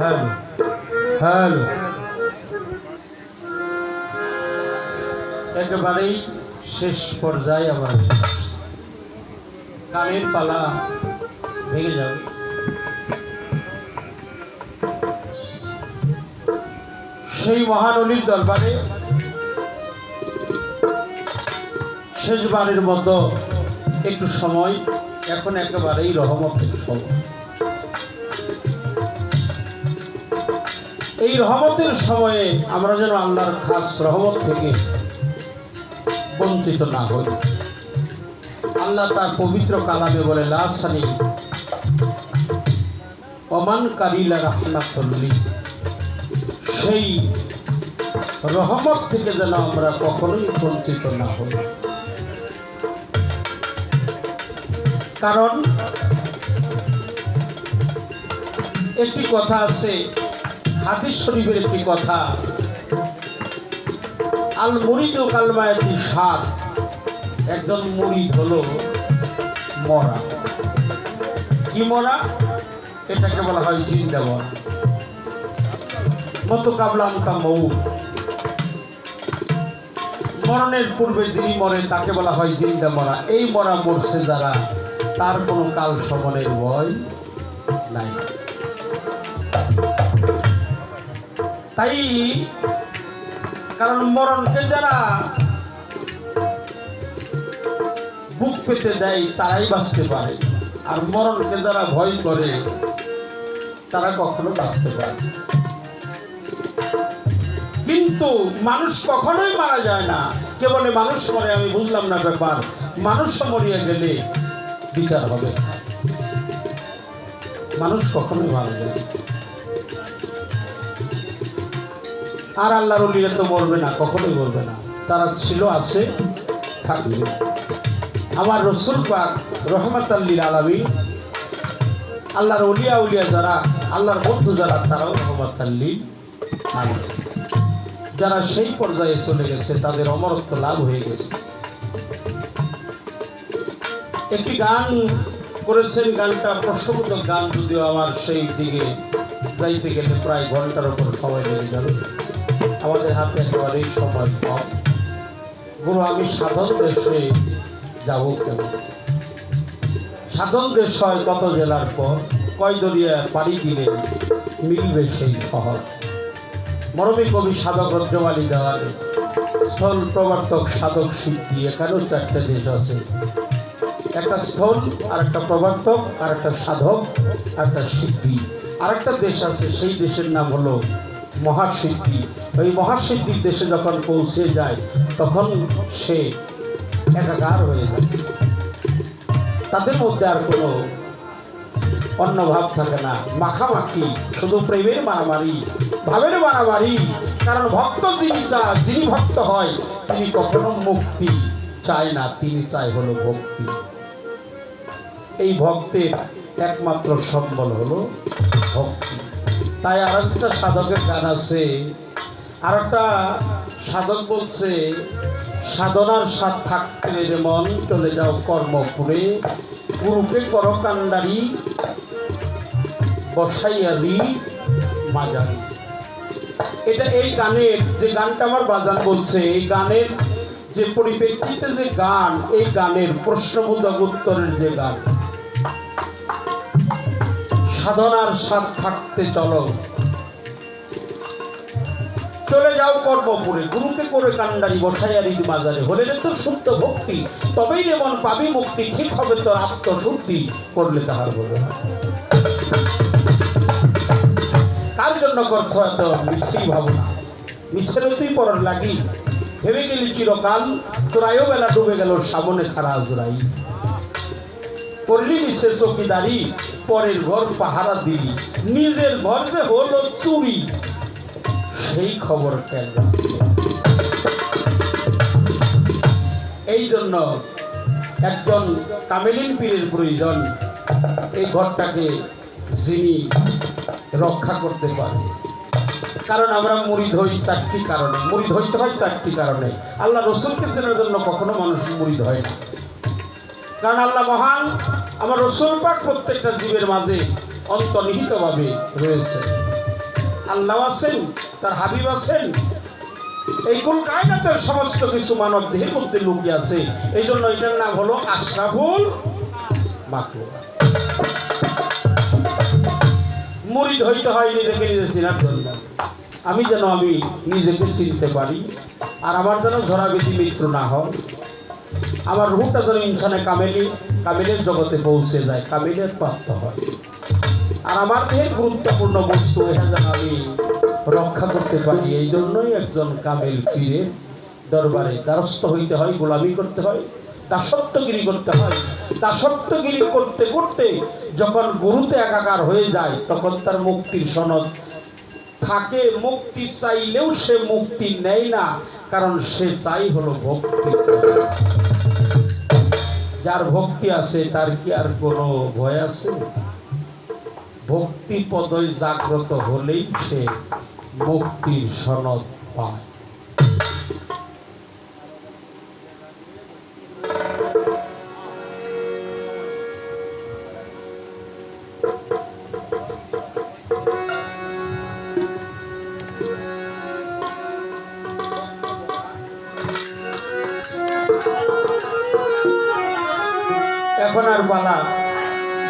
Hello hello একেবারেই শেষ পর্যায়ে আমার। কানের পালা ভেঙে যাবে। সেই মহানলীর দরবারে শেষবারের মতো একটু সময়, এখন একেবারেই রহমতের সময়। এই রহমতের সময়ে আমরা যেন আল্লাহর খাস রহমত থেকে বঞ্চিত না হই। আল্লাহ তার পবিত্র কালামে বলে লাসানি অমান কারিলা রাহমাতুল্লি। সেই রহমত থেকে যেন আমরা কখনোই বঞ্চিত না হই। কারণ একটি কথা আছে হাদিস শরীফের একটি কথা। আল মুরিদ কালমায়াতি সাত। একজন মুরিদ হলো মরা। কি মরা? এটাকে বলা হয় জিন্দা মরা। মতো কাবলান্তা মৌ মরণের পূর্বে যিনি মরে, তাকে বলা হয় জিন্দা মরা। এই মরা মরছে যারা, তার কোনো কাল সমনের ভয় নাই। তাই কারণ মরণকে যারা বুক পেতে দেয়, তারাই বাঁচতে পারে। আর মরণকে যারা ভয় করে, তারা কখনো বাঁচতে পারে কিন্তু মানুষ কখনোই মারা যায় না। কে বলে মানুষ মরে, আমি বুঝলাম না ব্যাপার। মানুষ মরিয়া গেলে বিচার হবে মানুষ কখনোই মারা যায় না। আর আল্লাহর অলিরা তো মরবে না, কখনোই মরবে না। তারা ছিল, আছে, থাকবে। আমার রসুল পাক রহমত আল্লিল আলমী আল্লাহর অলিয়া উলিয়া যারা, আল্লাহর বন্ধু যারা, তারাও রহমত আলমী যারা সেই পর্যায়ে চলে গেছে, তাদের অমরত্ব লাভ হয়ে গেছে। একটি গান করেছেন, গানটা প্রশ্নবোধক গান, যদিও আমার সেই দিকে যাইতে গেলে প্রায় ঘণ্টার উপর সময় লেগে যাবে। আমাদের হাতে একেবারেই সময় কম। গুরু, আমি সাধন দেশে যাব কেন? সাধন দেশ হয় কত জেলার পর কয় দরিয়া পাড়ি দিলে মিলবে সেই শহর? মরমী কবি সাধক রজ্জমালি দেওয়ালে স্থল প্রবর্তক সাধক সিদ্ধি, এখানেও চারটে দেশ আছে। একটা স্থল আর একটা প্রবর্তক আর একটা সাধক আর একটা সিদ্ধি। আর একটা দেশ আছে, সেই দেশের নাম হলো মহাসিদ্ধি। ওই মহাসিদ্ধির দেশে যখন পৌঁছে যায়, তখন সে একাকার হয়ে যায়। তাদের মধ্যে আর কোনো অন্য ভাব থাকে না। মাখামাখি, শুধু প্রেমের মারামারি, ভাবের মারামারি। কারণ ভক্ত যিনি চা, যিনি ভক্ত হয়, তিনি কখনো মুক্তি চায় না, তিনি চায় হলো ভক্তি। এই ভক্তের একমাত্র সম্বল হলো ভক্তি। তাই আর একটা সাধকের গান আছে। আর একটা সাধক বলছে, সাধনার সাথ থাকতে মন, চলে যাও কর্মপুরে গুরুকে করো কান্ডারি বসাইয়ারি মাজারি এটা এই গানের, যে গানটা আমার বাজান বলছে, এই গানের যে পরিপ্রেক্ষিতে যে গান, এই গানের প্রশ্নবোধক উত্তরের যে গান। সাধনার সাথ থাকতে চলো। চলে যাও কর্মপুরে, গুরুকে করে কান্ডারি বসাইয়ারি মাজারে হলে রে তোর শুদ্ধ ভক্তি, তবেই রে মন পাবি মুক্তি, ঠিক হবে তোর আত্মশুদ্ধি, করলে তাহার বলে কার জন্য করছ এত মিশ্রী ভাবনা? মিশ্রেতেই পরার লাগি। ভেবে গেলি চিরকাল তোর আয়ো বেলা ডুবে গেল সামনে খারা আজরাই করলি মিশ্রের চৌকিদারি পরের ঘর পাহারা দিলি। নিজের ঘর যে হলো চুরি। সেই খবর কেন? এই জন্য একজন কামেলিন পীরের প্রয়োজন। এই ঘরটাকে যিনি রক্ষা করতে পারে। কারণ আমরা মুড়ি ধই চারটি কারণে। মুড়ি ধইতে হয় চারটি কারণে। আল্লাহ রসুলকে চেনার জন্য কখনো মানুষ মুড়ি ধয় না। কারণ আল্লাহ মহান আমার রসুল পাক প্রত্যেকটা জীবের মাঝে অন্তর্নিহিতভাবে রয়েছে। আল্লাহ আছেন, তার হাবিব আছেন। এই কুল কায়নাতের সমস্ত কিছু মানব দেহের মধ্যে লুকিয়ে আছে। এই জন্য এটার নাম হলো আশরাফুল মাকলুকা। মুরিদ হইতে হয় নিজেকে নিজে চিনার জন্য। আমি যেন আমি নিজেকে চিনতে পারি, আর আমার যেন ঝরাবিধি মিত্র না হয় আমার রুহটা যেন ইনসানে কামেলি, কামিলের জগতে পৌঁছে যায়, কামিলের প্রাপ্ত হয়। আর আমার দেহের গুরুত্বপূর্ণ বস্তু এটা যেন আমি রক্ষা করতে পারি, এই জন্যই একজন কামেল পীরের দরবারে দ্বারস্থ হইতে হয়, গোলামি করতে হয় দাসত্বগিরি করতে হয়। দাসত্বগিরি করতে করতে যখন গুরুতে একাকার হয়ে যায়, তখন তার মুক্তির সনদ থাকে। মুক্তি চাইলেও সে মুক্তি নেয় না, কারণ সে চাই হলো ভক্তি। যার ভক্তি আছে, তার কি আর কোনো ভয় আছে? ভক্তি পদই জাগ্রত হলেই সে মুক্তির সনদ পায়।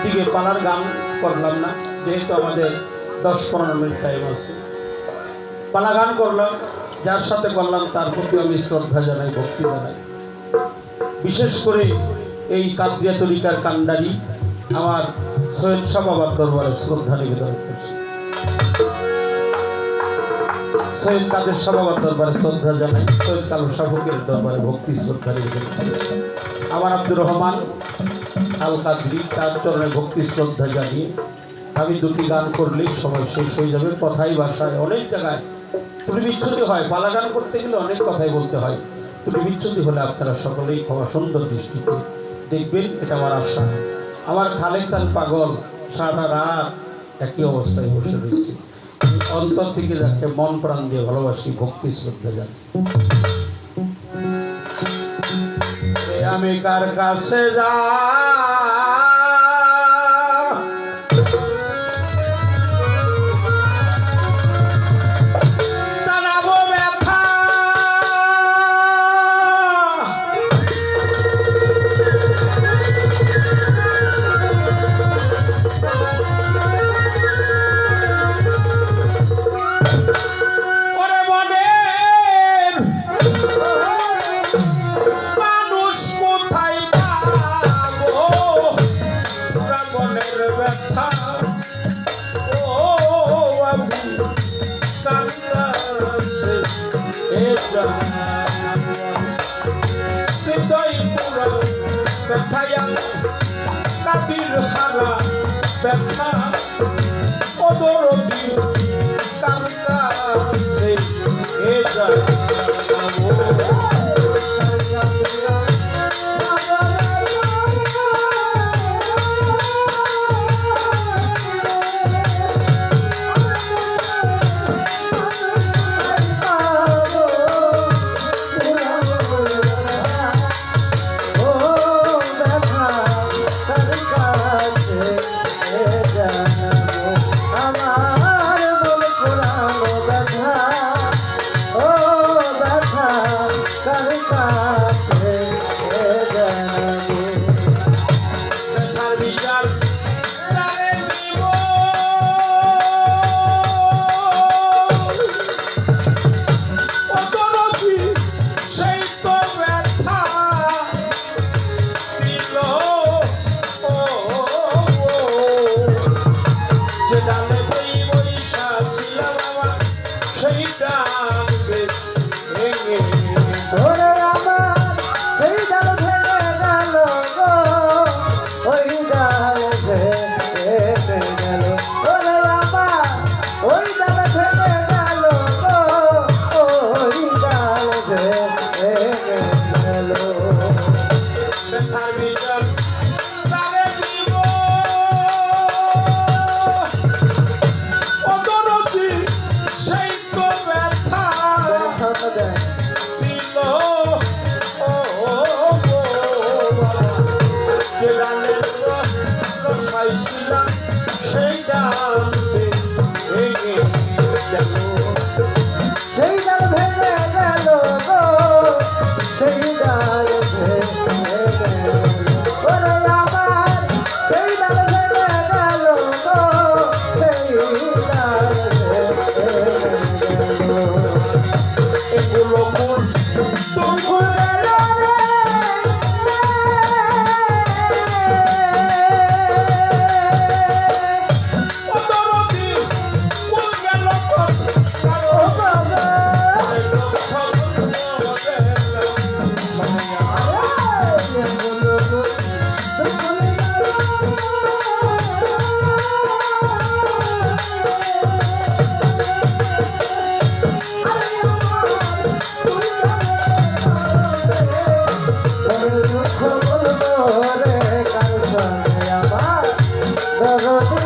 দিকে পালার গান করলাম না, যেহেতু আমাদের দশ পনেরো মিনিট টাইম আছে। পালা গান করলাম, যার সাথে করলাম, তার প্রতি আমি শ্রদ্ধা জানাই, ভক্তি জানাই। বিশেষ করে এই কাদ্রিয়া তরিকার কান্ডারি আমার সৈয়দ শাহ দরবারে শ্রদ্ধা নিবেদন করছি। সৈয়দ কাদের শাহ দরবারে শ্রদ্ধা জানাই, সৈয়দ কালু শাহকের দরবারে ভক্তি শ্রদ্ধা নিবেদন করছি। আমার আব্দুর রহমান আল কাদরি তার চরণে ভক্তি শ্রদ্ধা জানিয়ে আমি দুটি গান করলেই সময় শেষ হয়ে যাবে। কথাই ভাষায়, অনেক জায়গায়। ত্রুটি বিচ্ছুতি হয় পালা গান করতে গেলে অনেক কথাই বলতে হয়। ত্রুটি বিচ্ছুতি হলে আপনারা সকলেই ক্ষমা সুন্দর দৃষ্টিতে দেখবেন, এটা আমার আশা। আমার খালেক চাল পাগল, সারা রাত একই অবস্থায় বসে রয়েছে। অন্তর থেকে যাকে মন প্রাণ দিয়ে ভালোবাসি, ভক্তি শ্রদ্ধা জানি আমি কার কাছে যা হৃদয় পুরা ব্যথায় কাবির হারা ব্যথা অদরদি কান্দাছে এ জানাব Yar গেল অতি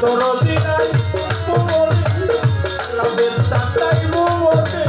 তোর দিনাই তোমরি লাভের চাটাই মোমতে